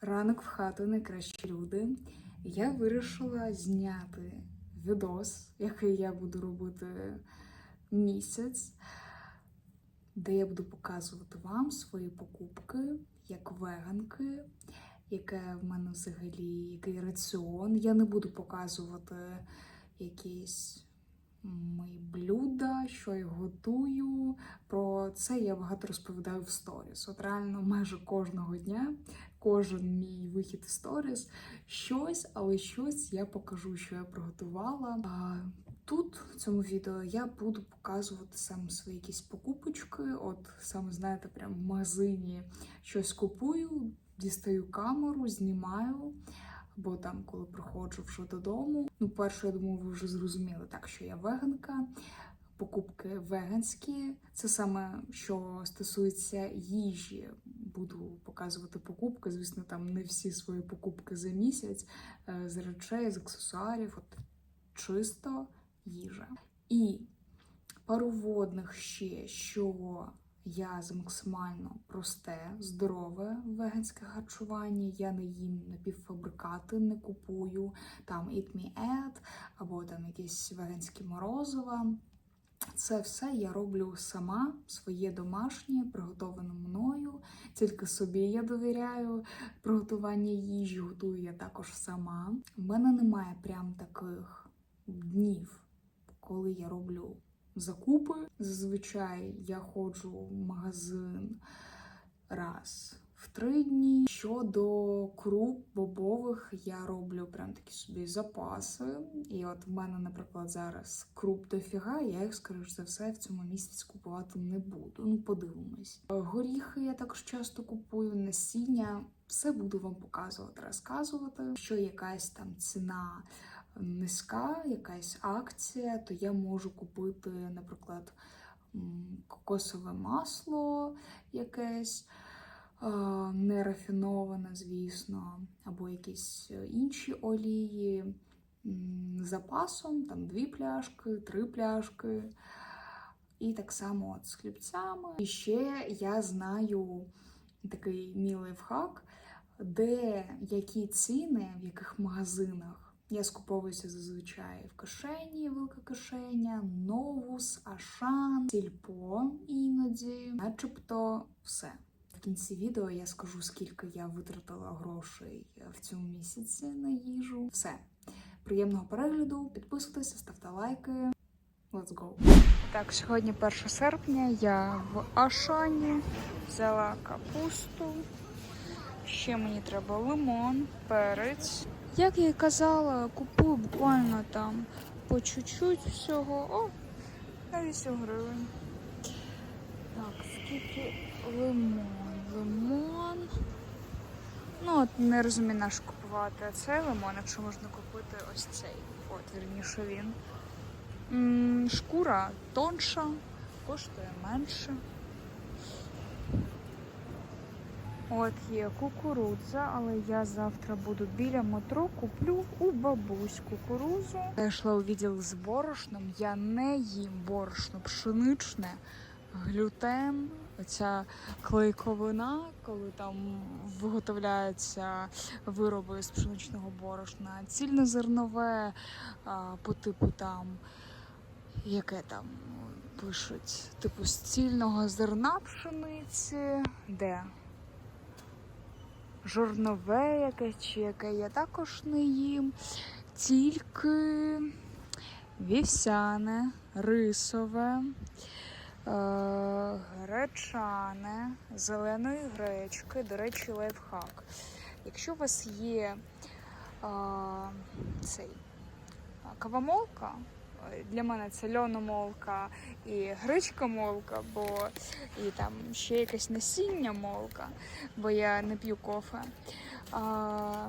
Ранок в хату найкращі люди. Я вирішила зняти відос, який я буду робити місяць, де я буду показувати вам свої покупки як веганки, яке в мене взагалі який раціон. Я не буду показувати якісь мої блюда, що я готую. Про це я багато розповідаю в сторіс. От реально майже кожного дня, кожен мій вихід в сторіс, щось, але щось я покажу, що я приготувала. А тут в цьому відео я буду показувати саме свої якісь покупочки. От саме знаєте, прям в магазині щось купую, дістаю камеру, знімаю. Або там, коли приходжу вже додому. Ну, перше, я думаю, ви вже зрозуміли так, що я веганка. Покупки веганські. Це саме що стосується їжі. Буду показувати покупки. Звісно, там не всі свої покупки за місяць е, з речей, з аксесуарів, от чисто їжа. І пару водних ще, що я за максимально просте, здорове веганське харчування. Я не їм напівфабрикати, не купую там Eat Me Add або там якісь веганські морозива. Це все я роблю сама, своє домашнє, приготоване мною. Тільки собі я довіряю приготування їжі, готую я також сама. У мене немає прям таких днів, коли я роблю закупи. Зазвичай я ходжу в магазин раз в три дні. Щодо круп бобових, я роблю прям такі собі запаси. І от в мене, наприклад, зараз круп дофіга, я їх, скоріш за все, в цьому місяці купувати не буду. Ну, подивимось. Горіхи я також часто купую, насіння. Все буду вам показувати, розказувати, що якась там ціна низька, якась акція, то я можу купити, наприклад, кокосове масло якесь е, нерафіноване, звісно, або якісь е, інші олії з запасом, там дві пляшки, три пляшки. І так само от з хлібцями. І ще я знаю такий мій лайфхак, де які ціни, в яких магазинах. Я скуповуюся зазвичай в кишені, велика кишеня, новус, ашан, сільпо іноді, начебто все. В кінці відео я скажу, скільки я витратила грошей в цьому місяці на їжу. Все. Приємного перегляду, підписуйтесь, ставте лайки. Let's go! Так, сьогодні 1 серпня. Я в Ашані взяла капусту. Ще мені треба лимон, перець. Як я й казала, купую буквально там по чуть-чуть всього. О, на 8 гривень. Так, скільки лимон? Лимон. Ну, от не розумію, на що купувати цей лимон, якщо можна купити ось цей. От, вірніше він. Шкура тонша, коштує менше. От є кукурудза, але я завтра буду біля метро, куплю у бабусь кукурузу. Я йшла у відділ з борошном. Я не їм борошно пшеничне, глютен, оця клейковина, коли там виготовляються вироби з пшеничного борошна, цільнозернове а, по типу там, яке там пишуть, типу з цільного зерна пшениці, де? жорнове якесь чи яке я також не їм. Тільки вівсяне, рисове, гречане, зеленої гречки, до речі, лайфхак. Якщо у вас є е, цей кавомолка, для мене це льономолка і гречка молка, бо і там ще якесь насіння молка, бо я не п'ю кофе. А,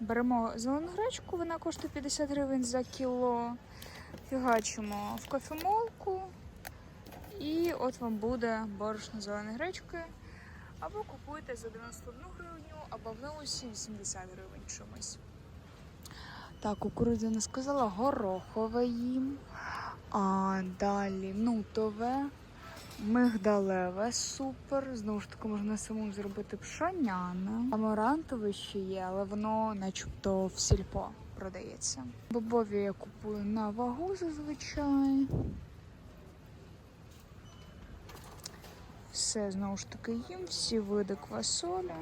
беремо зелену гречку, вона коштує 50 гривень за кіло. Фігачимо в кофемолку, і от вам буде борошно зеленої гречки. Або купуйте за 91 гривню, або в новусі 80 гривень чомусь. Так, кукурудзя не сказала, горохове їм. А далі нутове, Мигдалеве супер. Знову ж таки, можна самому зробити пшоняне. Амарантове ще є, але воно начебто в сільпо продається. Бобові я купую на вагу зазвичай. Все знову ж таки їм, всі види квасолі.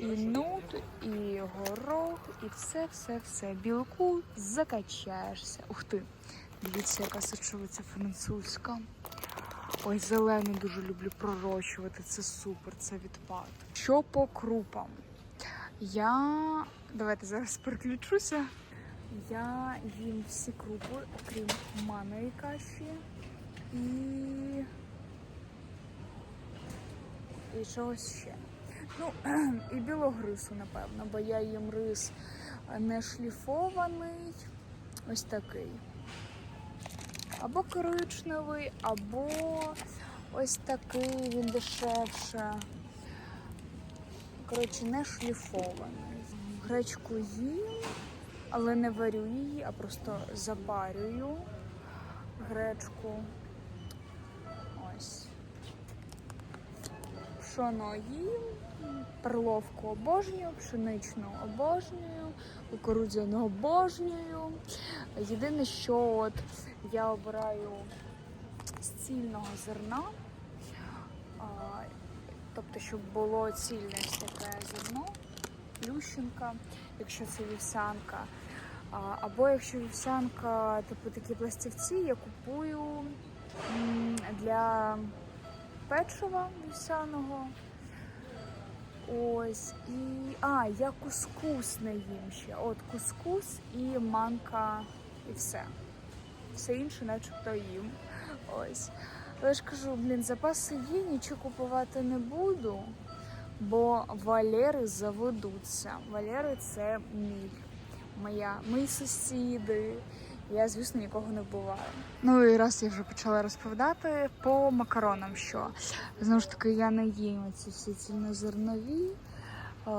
І нут, і горох, і все, все, все. Білку закачаєшся. Ух ти! Дивіться, яка сочовиця французька. Ой, зелену дуже люблю пророщувати. Це супер, це відпад. Що по крупам? Я. Давайте зараз переключуся. Я їм всі крупи, окрім манної каші і. І чогось ще. Ну, і білогрису, напевно, бо я їм рис не шліфований, ось такий. Або коричневий, або ось такий, він дешевше. Коротше, не шліфований. Гречку їм, але не варю її, а просто запарюю гречку. Пшоно їм, перловку обожнюю, пшеничну обожнюю, кукурудзяну обожнюю. Єдине, що от я обираю з цільного зерна, а, тобто, щоб було цільне таке зерно, плющенка, якщо це вівсянка. А, Або якщо вівсянка, типу такі пластівці, я купую для печива вівсяного. Ось і. А, я кускус не їм ще. От кускус і манка, і все. Все інше, начебто їм. Ось. Але ж кажу, блін, запаси є, нічого купувати не буду, бо валери заведуться. Валери це мій, моя, мої сусіди. Я, звісно, нікого не вбиваю. Ну і раз я вже почала розповідати по макаронам, що знову ж таки я не їм ці всі цільнозернові. Ем,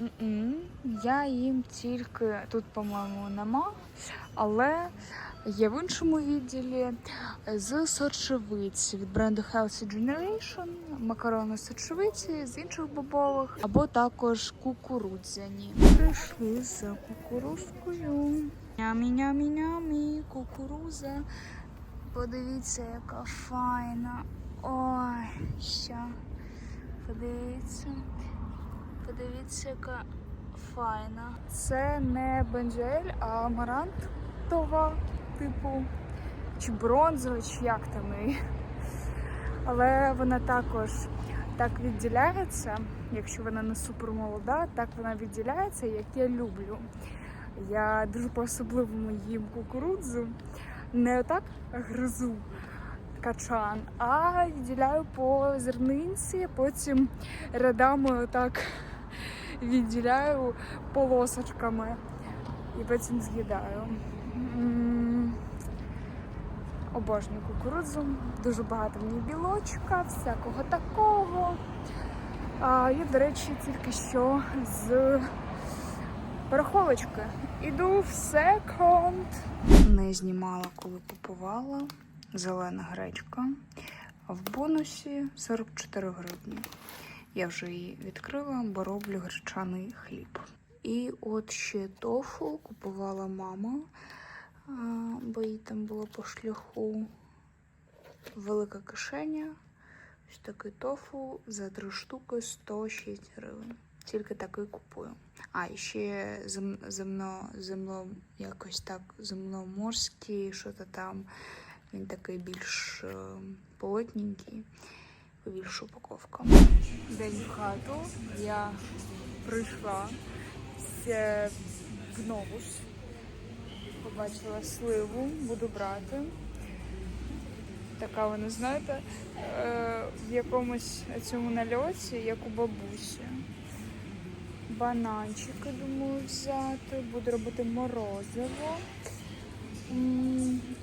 м-м. Я їм тільки тут, по-моєму, нема, але є в іншому відділі з сочевиці від бренду Healthy Generation, макарони з сочевиці з інших бобових, або також кукурудзяні. Прийшли за кукурузкою. Нямі-нямі-нямі, кукуруза. Подивіться, яка файна. Ой, що. Подивіться. Подивіться, яка файна. Це не бенджель, а амарантова, типу, чи бронзова, чи як там її. Але вона також так відділяється, якщо вона не супер молода, так вона відділяється, як я люблю. Я дуже по-особливому їм кукурудзу. Не отак гризу качан, а відділяю по зернинці, потім рядами отак відділяю полосочками і потім з'їдаю. Обожнюю кукурудзу, дуже багато ній білочка, всякого такого. А, я, до речі, тільки що з барахолочки. Іду в секонд. Не знімала, коли купувала. Зелена гречка. В бонусі 44 гривні. Я вже її відкрила, бо роблю гречаний хліб. І от ще тофу купувала мама, бо їй там було по шляху велика кишеня. Ось такий тофу за три штуки 106 гривень. Тільки такий купую. А, і ще зем, земно, земло, якось так, земноморський, що то там. Він такий більш е, плотненький, більша упаковка. День в хату. Я прийшла з- в новус. Побачила сливу, буду брати. Така вона, знаєте, е, в якомусь цьому нальоті, як у бабусі. Бананчики думаю взяти, буду робити морозиво.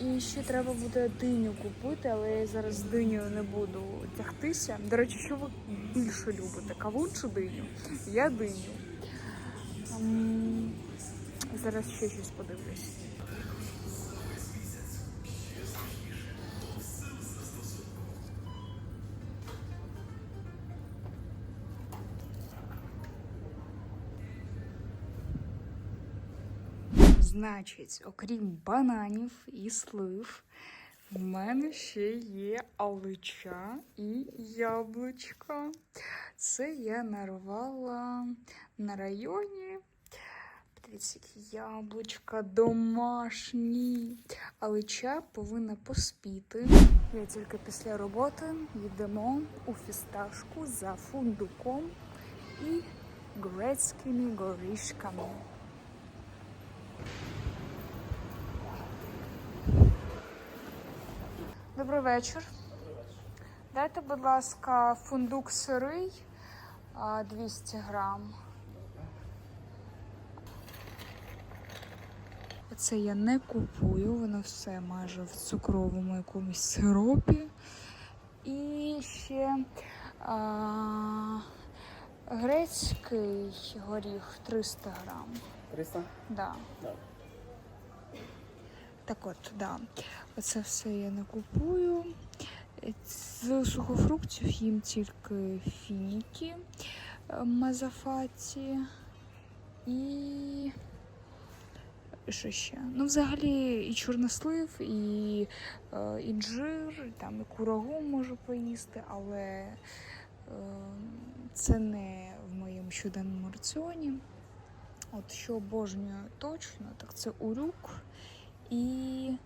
І ще треба буде диню купити, але я зараз з динею не буду тягтися. До речі, що ви більше любите? Кавун чи диню? Я диню. Зараз ще щось подивлюсь. Значить, окрім бананів і слив, в мене ще є алича і яблучка. Це я нарвала на районі. Дивіться, які яблучка домашні. Алича повинна поспіти. Я тільки після роботи йдемо у фісташку за фундуком і грецькими горішками. Добрий вечір. Дайте, будь ласка, фундук сирий 200 грам. Це я не купую, воно все майже в цукровому якомусь сиропі. І ще а, грецький горіх 300 грам. 300? Да. Да. Так от, да. Оце все я не купую. З сухофруктів їм тільки фініки е, мазафаті і. Що ще? Ну, взагалі, і чорнослив, і е, інжир, там, і курагу можу поїсти, але е, це не в моєму щоденному раціоні. От що обожнюю точно, так це урюк і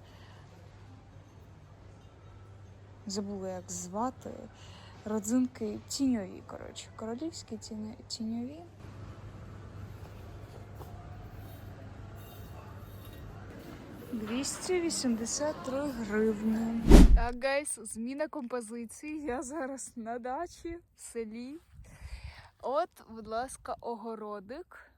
забула, як звати. Родзинки тіньові, коротше. Королівські тіньові. Двісті вісімдесят три гривні. Так, гайс, зміна композиції. Я зараз на дачі в селі. От, будь ласка, огородик.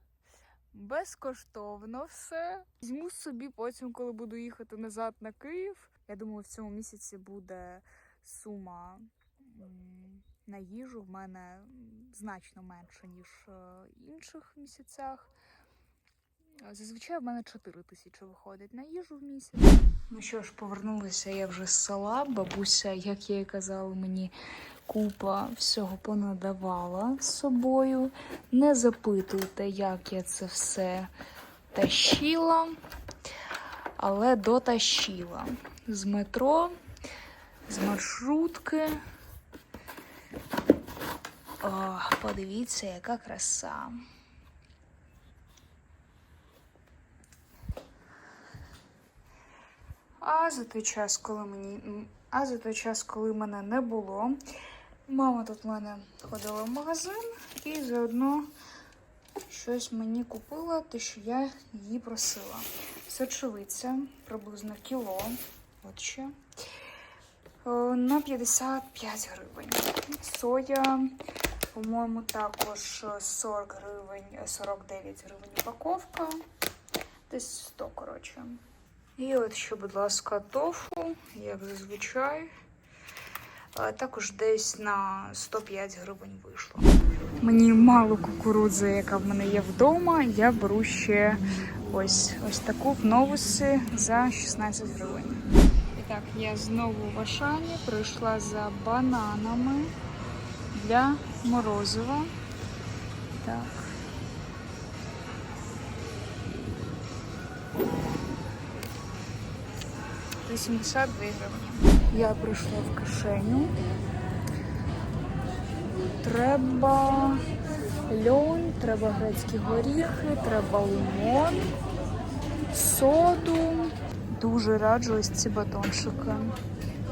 Безкоштовно все. Візьму собі потім, коли буду їхати назад на Київ. Я думаю, в цьому місяці буде сума на їжу в мене значно менше, ніж е, інших місяцях. Зазвичай в мене 4 тисячі виходить на їжу в місяць. Ну що ж, повернулася я вже з села. Бабуся, як я і казала, мені купа всього понадавала з собою. Не запитуйте, як я це все тащила, але дотащила. З метро, з маршрутки. О, подивіться, яка краса. А за той час, коли мені. А за той час, коли мене не було, мама тут в мене ходила в магазин і заодно щось мені купила, те, що я її просила. Сочевиця приблизно кіло. От ще. Е, На 55 гривень. Соя, по-моєму, також 40 гривень, е, 49 гривень упаковка. Десь 100, коротше. І от ще, будь ласка, тофу, як зазвичай. Також десь на 105 гривень вийшло. Мені мало кукурудзи, яка в мене є вдома. Я беру ще ось, ось таку в новусі за 16 гривень. І так, я знову в Ашані прийшла за бананами для морозива. Так. – 82 гривні. Я прийшла в кишеню. Треба льон, треба грецькі горіхи, треба лимон, соду. Дуже раджу ось ці батончики.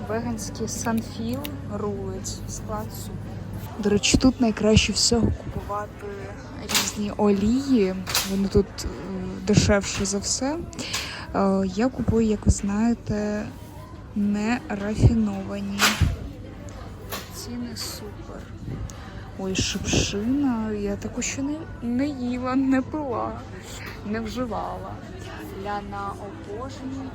Веганські санфіл рулить. Склад супер. До речі, тут найкраще всього купувати різні олії. Вони тут е, дешевше за все. Е, Я купую, як ви знаєте, не рафіновані. Ціни супер. Ой, шипшина. Я таку ще не, не їла, не пила, не вживала. Ляна обожнюю.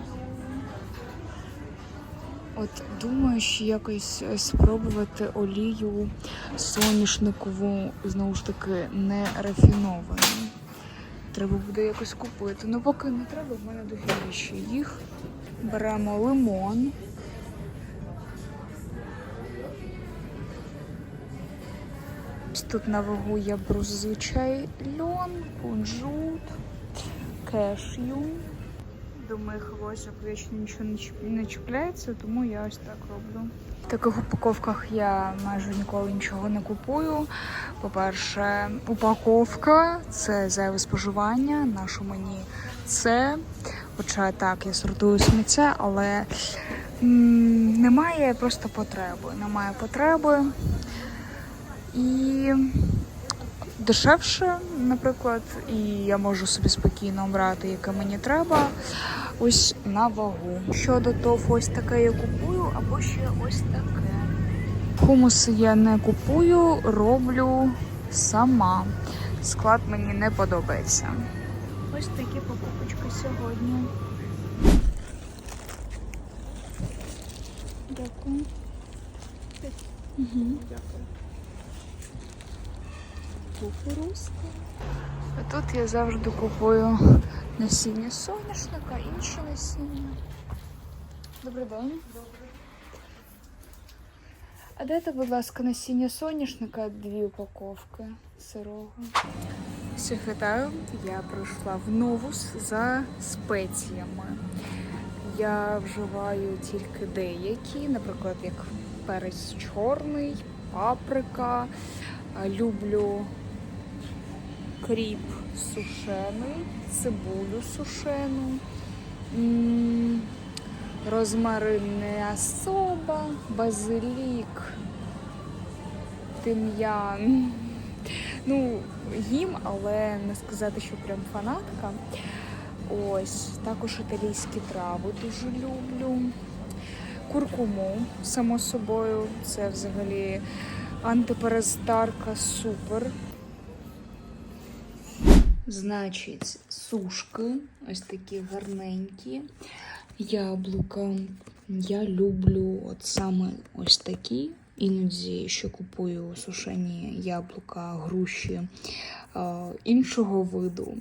От думаю, що якось е, спробувати олію соняшникову, знову ж таки, не рафіновану. Треба буде якось купити. Ну поки не треба, в мене дофігіще їх. Беремо лимон. Тут на вагу я беру зазвичай льон, кунжут, кешю. До моїх волосся вічно нічого не чіп- не чіпляється, тому я ось так роблю. В таких упаковках я майже ніколи нічого не купую. По-перше, упаковка це зайве споживання. Нашу мені це. Хоча так, я сортую сміття, але немає просто потреби. Немає потреби. І дешевше, наприклад, і я можу собі спокійно обрати, яке мені треба. Ось на вагу. Щодо тофу, ось таке я купую, або ще ось таке. Хумуси я не купую, роблю сама. Склад мені не подобається. Ось такі покупочки сьогодні. Дякую. Угу. Кукурузка. А тут я завжди купую насіння соняшника, інші насіння. Добрий день. А дайте, будь ласка, насіння соняшника дві упаковки сирого. Всіх вітаю. Я прийшла в новус за спеціями. Я вживаю тільки деякі, наприклад, як перець чорний, паприка. Люблю кріп сушений, цибулю сушену, м, розмарин особа, базилік, тим'ян. Ну, їм, але не сказати, що прям фанатка. Ось, також італійські трави дуже люблю. Куркуму, само собою, це взагалі антиперестарка супер. Значить, сушки, ось такі гарненькі. Яблука. Я люблю от саме ось такі. Іноді ще купую сушені яблука, груші е, іншого виду.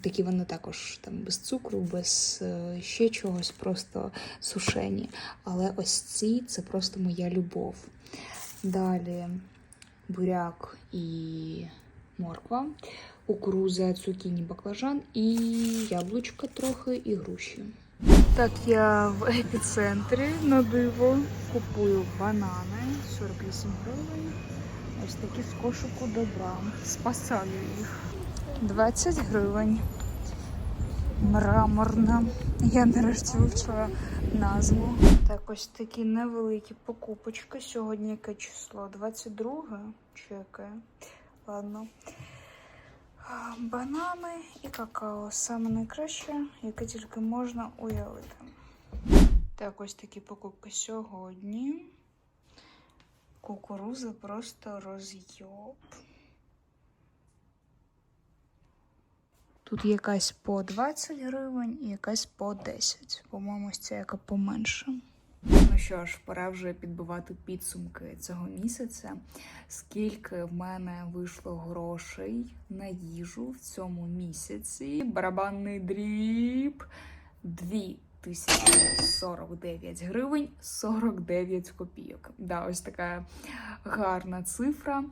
Такі вони також там без цукру, без е, ще чогось, просто сушені. Але ось ці це просто моя любов. Далі буряк і морква, кукуруза, цукіні, баклажан і яблучка трохи і груші. Так, я в епіцентрі на диво купую банани 48 гривень. Ось такі з кошику добра. Спасаю їх. 20 гривень. Мраморна. Я нарешті вивчила назву. Так, ось такі невеликі покупочки. Сьогодні яке число? 22 чи яке? Ладно. Банани і какао. Саме найкраще, яке тільки можна уявити. Так, ось такі покупки сьогодні. Кукуруза просто розйоб. Тут якась по 20 гривень і якась по 10. По-моєму, ця яка поменше. Що ж, пора вже підбивати підсумки цього місяця. Скільки в мене вийшло грошей на їжу в цьому місяці? Барабанний дріб 2049 гривень 49 копійок. Да, ось така гарна цифра.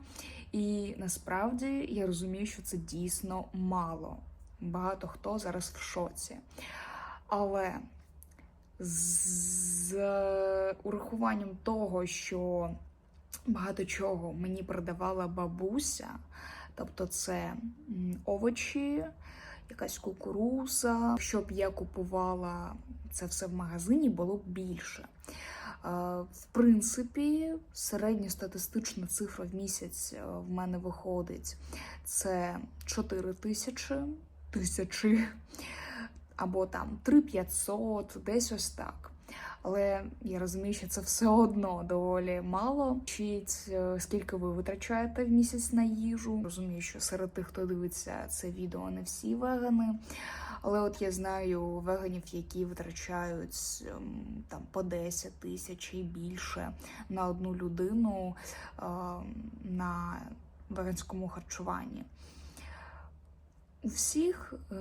І насправді я розумію, що це дійсно мало. Багато хто зараз в шоці. Але з урахуванням того, що багато чого мені продавала бабуся, тобто це овочі, якась кукуруза, щоб я купувала це все в магазині, було б більше. Е, В принципі, середньостатистична цифра в місяць е, в мене виходить це 4 тисячі тисячі або там 3500, десь ось так. Але я розумію, що це все одно доволі мало. Вчіть, е, скільки ви витрачаєте в місяць на їжу. Розумію, що серед тих, хто дивиться це відео, не всі вегани. Але от я знаю веганів, які витрачають ем, там по 10 тисяч і більше на одну людину е, на веганському харчуванні. У всіх, е,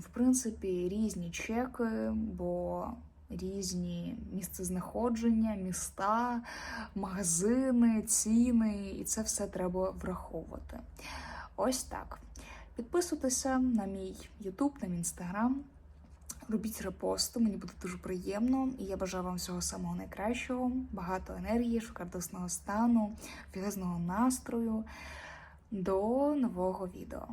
в принципі, різні чеки, бо різні місцезнаходження, міста, магазини, ціни, і це все треба враховувати. Ось так. Підписуйтеся на мій YouTube, на мій Instagram. Робіть репости, мені буде дуже приємно. І я бажаю вам всього самого найкращого, багато енергії, шикардосного стану, фігезного настрою. До нового відео.